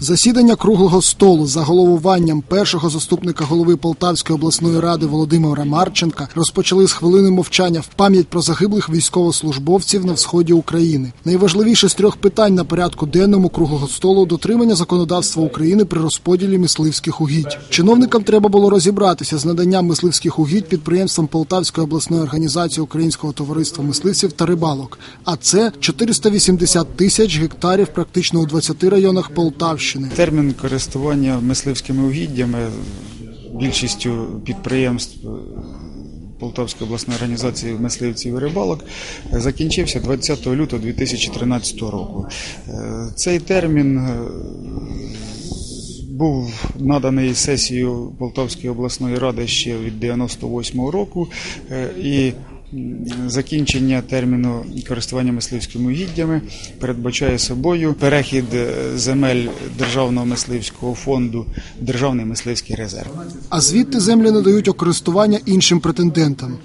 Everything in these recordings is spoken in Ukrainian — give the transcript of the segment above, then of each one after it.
Засідання круглого столу за головуванням першого заступника голови Полтавської обласної ради Володимира Марченка розпочали з хвилини мовчання в пам'ять про загиблих військовослужбовців на сході України. Найважливіше з трьох питань на порядку денному круглого столу дотримання законодавства України при розподілі мисливських угідь. Чиновникам треба було розібратися з наданням мисливських угідь підприємствам Полтавської обласної організації Українського товариства мисливців та рибалок. А це 480 тисяч гектарів практично у 20 районах Полтавщини. Термін користування мисливськими угіддями більшістю підприємств е, Полтавської обласної організації мисливців і рибалок е, закінчився 20 лютого 2013 року. Е, Цей термін був наданий сесією Полтавської обласної ради ще від 98 року і закінчення терміну користування мисливськими угіддями передбачає собою перехід е, земель Державного мисливського фонду Державний мисливський резерв. А звідти землі надають у користування іншим претендентам.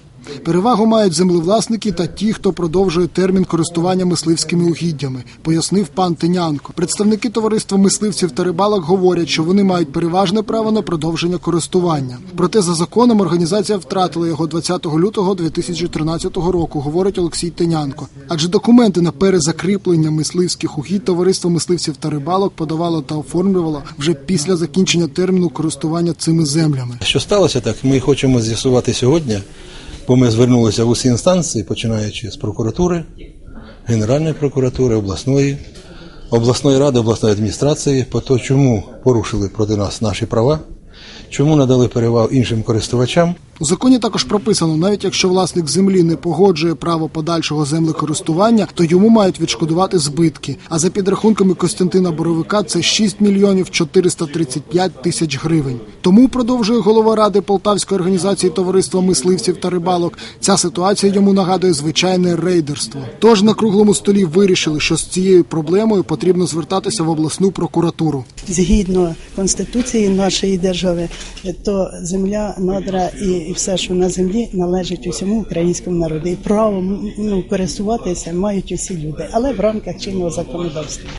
Перевагу мають землевласники та ті, хто продовжує термін користування мисливськими угіддями, пояснив пан Тинянко. Представники товариства мисливців та рибалок говорять, що вони мають переважне право на продовження користування. Проте за законом організація втратила його 20 лютого 2013 року, говорить Олексій Тинянко. Адже документи на перезакріплення мисливських угідь товариство мисливців та рибалок подавало та оформлювало вже після закінчення терміну користування цими землями. Що сталося так, ми хочемо з'ясувати сьогодні, бо ми звернулися в усі інстанції, починаючи з прокуратури, Генеральної прокуратури, обласної, обласної ради, обласної адміністрації, по то, чому порушили проти нас наші права, чому надали перевагу іншим користувачам. У законі також прописано, навіть якщо власник землі не погоджує право подальшого землекористування, то йому мають відшкодувати збитки. А за підрахунками Костянтина Боровика це 6 мільйонів 435 тисяч гривень. Тому продовжує голова ради Полтавської організації товариства мисливців та рибалок. Ця ситуація йому нагадує звичайне рейдерство. Тож на круглому столі вирішили, що з цією проблемою потрібно звертатися в обласну прокуратуру. згідно конституції нашої держави, то земля, надра і, і все, що на землі, належить усьому українському народу. І право ну, користуватися мають усі люди, але в рамках чинного законодавства.